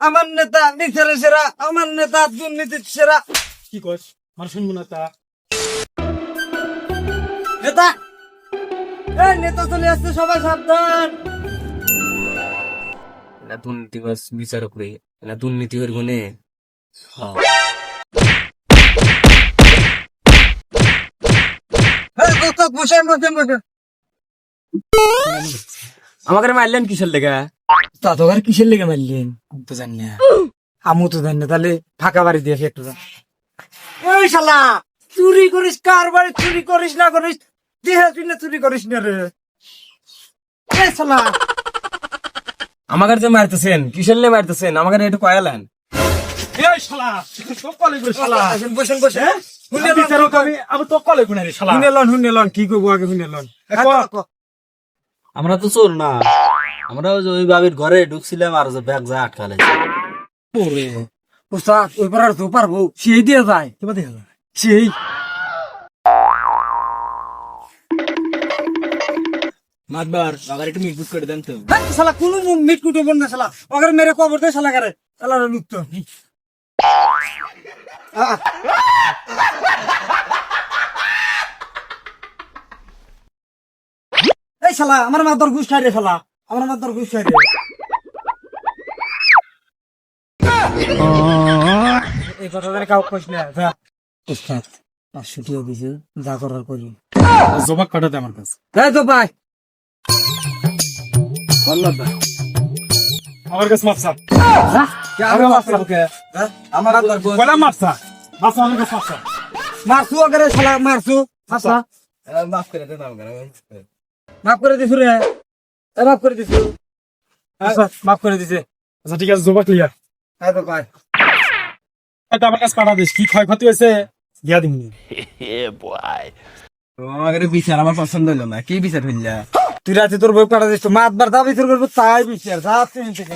আমার নেতা বিচারে সেরা আমার নেতা দুর্নীতির সেরা। কি কস? আমার শুনব না তা। নেতা! এই নেতা চলে আসছে সবাই সাবধান। না দুর্নীতি বাস বিচার করে না দুর্নীতি হয়ে বসেন বসেন আমাকে মারলেন কিসের লেগা? তা তো আর কিসের লেগে মারলেন? আমি তো জানি না। আমু তো জানি না তাহলে ফাঁকা বাড়ি দিয়ে একটু যা। এই শালা চুরি করিস কার বাড়ি চুরি করিস না করিস? দেহে না চুরি করিস না রে। এই শালা। আমাকে যে মারতেছেন কিসের লে মারতেছেন? আমাকে একটু কয়ালেন এই শালা কলে করে শালা। বসেন বসেন আমরা তো চোর না। আমরা ওই যে ওই বাবির ঘরে ঢুকছিলাম আর যে ব্যাগ যা আটকালে। ওরে ওস্তাদ ওই পার তো পারব সেই দিয়ে যায় কিবা দেখা যায় সেই। মাতবার আবার একটু মিটবুট করে দেন তো। হ্যাঁ, শালা কোনো মিট কুটো বল না শালা। ওখানে মেরে কবর দে শালা করে শালা লুকতো এই শালা আমার মাতর ঘুষ খাই রে শালা। আমার মাতর ঘুষ খাই রে এই কথা জানি কাউ কইস না যা। উস্তাদ পাঁচশো টাকা দিছে যা করার করি। জবাব কাটাতে আমার কাছে। এই তো ভাই। আমার কাছে মাপসা আমার আমার কলা মাপসা মাপসা আমার কাছে মাপসা মারছু আগে শালা মারছু। মাফ করে দেন মাফ করে দিছু রে। মাফ করে দিছু। আচ্ছা মাফ করে দিছে। আচ্ছা ঠিক আছে জবাব ক্লিয়ার এই তো ভাই এটা আমার কাছে পাঠা দিস কি ক্ষয়ক্ষতি হয়েছে? দিয়া দিমনি আমাকে বিচার আমার পছন্দ হলো না। কি বিচার হইলা? তুই রাতে তোর বই পাঠা দিস মাত বার দাবি তোর করব তাই বিচার। যা তুই থেকে